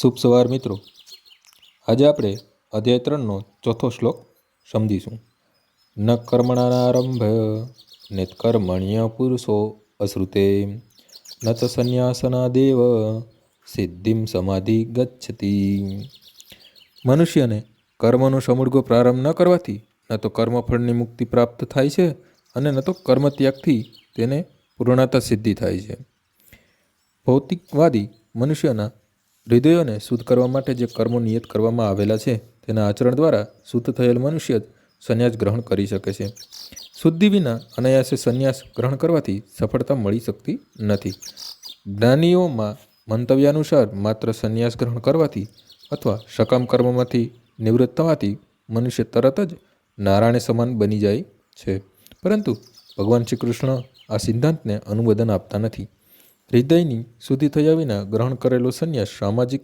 શુભ સવાર મિત્રો. આજે આપણે અધ્યાય ત્રણનો ચોથો શ્લોક સમજીશું. ન કર્મણાનારંભ ને કર્મણ્ય પુરુષો અશ્રુતે, ન ચ સંન્યાસના દેવ સિદ્ધિમ સમાધિ ગચ્છતિ. મનુષ્યને કર્મનો સમૂળગો પ્રારંભ ન કરવાથી ન તો કર્મફળની મુક્તિ પ્રાપ્ત થાય છે અને ન તો કર્મત્યાગથી તેને પૂર્ણતા સિદ્ધિ થાય છે. ભૌતિકવાદી મનુષ્યના હૃદયોને શુદ્ધ કરવા માટે જે કર્મો નિયત કરવામાં આવેલા છે, તેના આચરણ દ્વારા શુદ્ધ થયેલ મનુષ્ય જ સંન્યાસ ગ્રહણ કરી શકે છે. શુદ્ધિ વિના અનાયાસે સંન્યાસ ગ્રહણ કરવાથી સફળતા મળી શકતી નથી. જ્ઞાનીઓમાં મંતવ્યાનુસાર માત્ર સંન્યાસ ગ્રહણ કરવાથી અથવા સકામ કર્મમાંથી નિવૃત્ત થવાથી મનુષ્ય તરત જ નારાયણ સમાન બની જાય છે. પરંતુ ભગવાન શ્રી કૃષ્ણ આ સિદ્ધાંતને અનુમોદન આપતા નથી. હૃદયની શુદ્ધિ થયા વિના ગ્રહણ કરેલો સંન્યાસ સામાજિક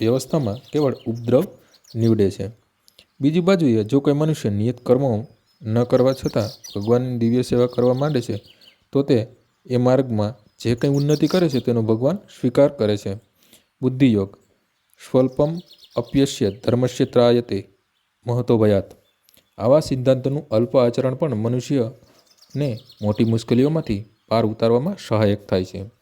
વ્યવસ્થામાં કેવળ ઉપદ્રવ નીવડે છે. બીજી બાજુએ, જો કોઈ મનુષ્ય નિયત કર્મો ન કરવા છતાં ભગવાનની દિવ્ય સેવા કરવા માંડે છે, તો તે એ માર્ગમાં જે કંઈ ઉન્નતિ કરે છે તેનો ભગવાન સ્વીકાર કરે છે. બુદ્ધિયોગ, સ્વલ્પમ અપ્યસ્ય ધર્મસ્ય ત્રાયતે મહતો ભયાત. આવા સિદ્ધાંતોનું અલ્પ આચરણ પણ મનુષ્યને મોટી મુશ્કેલીઓમાંથી પાર ઉતારવામાં સહાયક થાય છે.